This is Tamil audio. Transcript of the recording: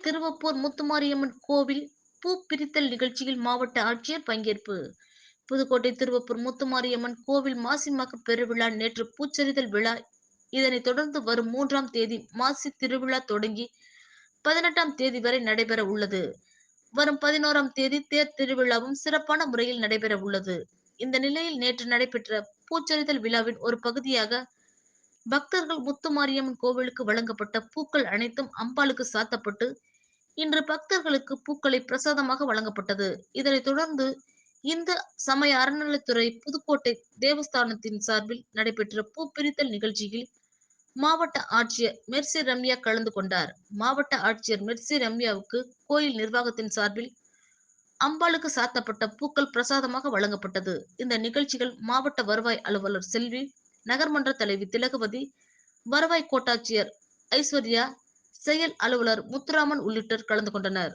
திருவப்பூர் முத்துமாரியம்மன் கோவில் பூ பிரித்தல் நிகழ்ச்சியில் மாவட்ட ஆட்சியர் பங்கேற்பு. புதுக்கோட்டை திருவப்பூர் முத்துமாரியம்மன் கோவில் மாசிமக பெருவிழா நேற்று பூச்செறிதல் விழா. இதனைத் தொடர்ந்து வரும் மூன்றாம் தேதி மாசி திருவிழா தொடங்கி பதினெட்டாம் தேதி வரை நடைபெற உள்ளது. வரும் பதினோராம் தேதி தேர் திருவிழாவும் சிறப்பான முறையில் நடைபெற உள்ளது. இந்த நிலையில் நேற்று நடைபெற்ற பூச்செறிதல் விழாவின் ஒரு பகுதியாக பக்தர்கள் முத்துமாரியம்மன் கோவிலுக்கு வழங்கப்பட்ட பூக்கள் அனைத்தும் அம்பாளுக்கு சாத்தப்பட்டு இன்று பக்தர்களுக்கு பூக்களை பிரசாதமாக வழங்கப்பட்டது. இதனைத் தொடர்ந்து இந்து சமய அறநிலைத்துறை புதுக்கோட்டை தேவஸ்தானத்தின் சார்பில் நடைபெற்ற பூ பிரித்தல் நிகழ்ச்சியில் மாவட்ட ஆட்சியர் மெர்சி ரம்யா கலந்து கொண்டார். மாவட்ட ஆட்சியர் மெர்சி ரம்யாவுக்கு கோயில் நிர்வாகத்தின் சார்பில் அம்பாளுக்கு சாத்தப்பட்ட பூக்கள் பிரசாதமாக வழங்கப்பட்டது. இந்த நிகழ்ச்சிகள் மாவட்ட வருவாய் அலுவலர் செல்வி நகர்மன்ற தலைவி திலகவதி வருவாய் கோட்டாட்சியர் ஐஸ்வர்யா செயல் அலுவலர் முத்துராமன் உள்ளிட்டோர் கலந்து கொண்டனர்.